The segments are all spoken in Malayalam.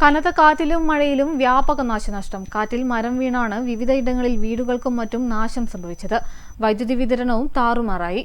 കനത്ത കാറ്റിലും മഴയിലും വ്യാപക നാശനഷ്ടം. കാറ്റിൽ മരം വീണാണ് വിവിധയിടങ്ങളിൽ വീടുകൾക്കും മറ്റും നാശം സംഭവിച്ചത്. വൈദ്യുതി വിതരണവും താറുമാറായി.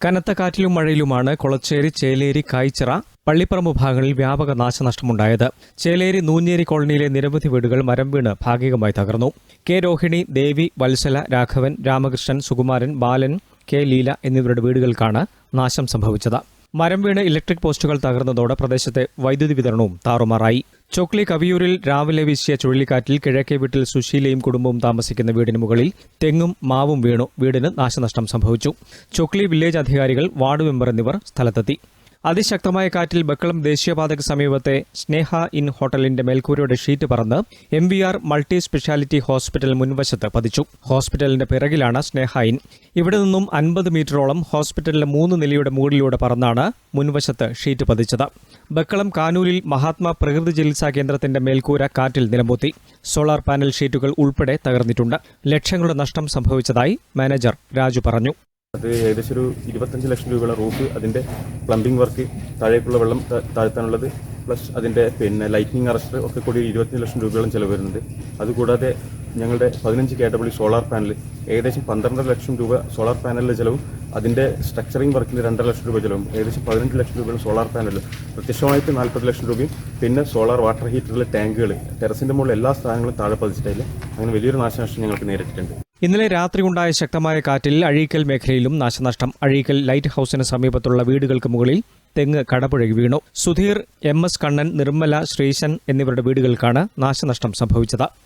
കനത്ത കാറ്റിലും മഴയിലുമാണ് കൊളച്ചേരി ചേലേരി കായ്ച്ചിറ പള്ളിപ്പറമ്പ് ഭാഗങ്ങളിൽ വ്യാപക നാശനഷ്ടമുണ്ടായത്. ചേലേരി നൂഞ്ഞേരി കോളനിയിലെ നിരവധി വീടുകൾ മരം വീണ് ഭാഗികമായി തകർന്നു. കെ രോഹിണി ദേവി വത്സല രാഘവൻ രാമകൃഷ്ണൻ സുകുമാരൻ ബാലൻ കെ ലീല എന്നിവരുടെ വീടുകൾക്കാണ് നാശം സംഭവിച്ചത്. മരം വീണ് ഇലക്ട്രിക് പോസ്റ്റുകൾ തകർന്നതോടെ പ്രദേശത്തെ വൈദ്യുതി വിതരണവും താറുമാറായി. ചോക്ലി കവിയൂരിൽ രാവിലെ വീശിയ ചുഴലിക്കാറ്റിൽ കിഴക്കേ വീട്ടിൽ സുശീലയും കുടുംബവും താമസിക്കുന്ന വീടിന് മുകളിൽ തെങ്ങും മാവും വീണു. വീടിന് നാശനഷ്ടം സംഭവിച്ചു. ചോക്ലി വില്ലേജ് അധികാരികൾ വാർഡ് മെമ്പർ എന്നിവർ സ്ഥലത്തെത്തി. അതിശക്തമായ കാറ്റിൽ ബക്കളം ദേശീയപാതയ്ക്ക് സമീപത്തെ സ്നേഹ ഇൻ ഹോട്ടലിന്റെ മേൽക്കൂരയുടെ ഷീറ്റ് പറന്ന് M V R multi speciality hospital മുൻവശത്ത് പതിച്ചു. ഹോസ്പിറ്റലിന്റെ പിറകിലാണ് സ്നേഹ ഇൻ. ഇവിടെ നിന്നും അൻപത് മീറ്ററോളം ഹോസ്പിറ്റലിന്റെ മൂന്ന് നിലയുടെ മുകളിലൂടെ പറന്നാണ് മുൻവശത്ത് ഷീറ്റ് പതിച്ചത്. ബക്കളം കാനൂരിൽ മഹാത്മാ പ്രകൃതി ചികിത്സാ കേന്ദ്രത്തിന്റെ മേൽക്കൂര കാറ്റിൽ നിലമ്പൊത്തി സോളാർ പാനൽ ഷീറ്റുകൾ ഉൾപ്പെടെ തകർന്നിട്ടുണ്ട്. ലക്ഷങ്ങളുടെ നഷ്ടം സംഭവിച്ചതായി മാനേജർ രാജു പറഞ്ഞു. അത് ഏകദേശം ഒരു ഇരുപത്തഞ്ച് ലക്ഷം രൂപയുള്ള റൂഫ് അതിന്റെ പ്ലംബിംഗ് വർക്ക് താഴേക്കുള്ള വെള്ളം താഴ്ത്താനുള്ളത്. പ്ലസ് അതിന്റെ പിന്നെ ലൈറ്റിനിങ് അറസ്റ്റർ ഒക്കെ കൂടി ഇരുപത്തഞ്ച് ലക്ഷം രൂപയോളം ചിലവ് വരുന്നുണ്ട്. അതുകൂടാതെ ഞങ്ങളുടെ പതിനഞ്ച് കെ ഡബ്ല്യു സോളാർ പാനൽ ഏകദേശം പന്ത്രണ്ടര ലക്ഷം രൂപ സോളാർ പാനലിന്റെ ചിലവും അതിന്റെ സ്ട്രക്ചറിങ് വർക്കിന്റെ രണ്ടര ലക്ഷം രൂപ ചിലവും ഏകദേശം പതിനഞ്ച് ലക്ഷം രൂപയുടെ സോളാർ പാനൽ. പ്രത്യക്ഷമായിട്ട് നാൽപ്പത് ലക്ഷം രൂപയും പിന്നെ സോളാർ വാട്ടർ ഹീറ്ററിലെ ടാങ്കുകൾ ടെറസിന്റെ മുകളിൽ എല്ലാ സ്ഥാനങ്ങളും താഴെ പതിച്ചിട്ടില്ല. അങ്ങനെ വലിയൊരു നാശനഷ്ടം ഞങ്ങൾക്ക് നേരിട്ടിട്ടുണ്ട്. ഇന്നലെ രാത്രി ഉണ്ടായ ശക്തമായ കാറ്റിൽ അഴീക്കൽ മേഖലയിലും നാശനഷ്ടം. അഴീക്കൽ ലൈറ്റ് ഹൌസിന് സമീപത്തുള്ള വീടുകൾക്ക് മുകളിൽ തെങ്ങ് കടപുഴകി വീണു. സുധീർ എം എസ് കണ്ണൻ നിർമ്മല ശ്രീശൻ എന്നിവരുടെ വീടുകൾക്കാണ് നാശനഷ്ടം സംഭവിച്ചത്.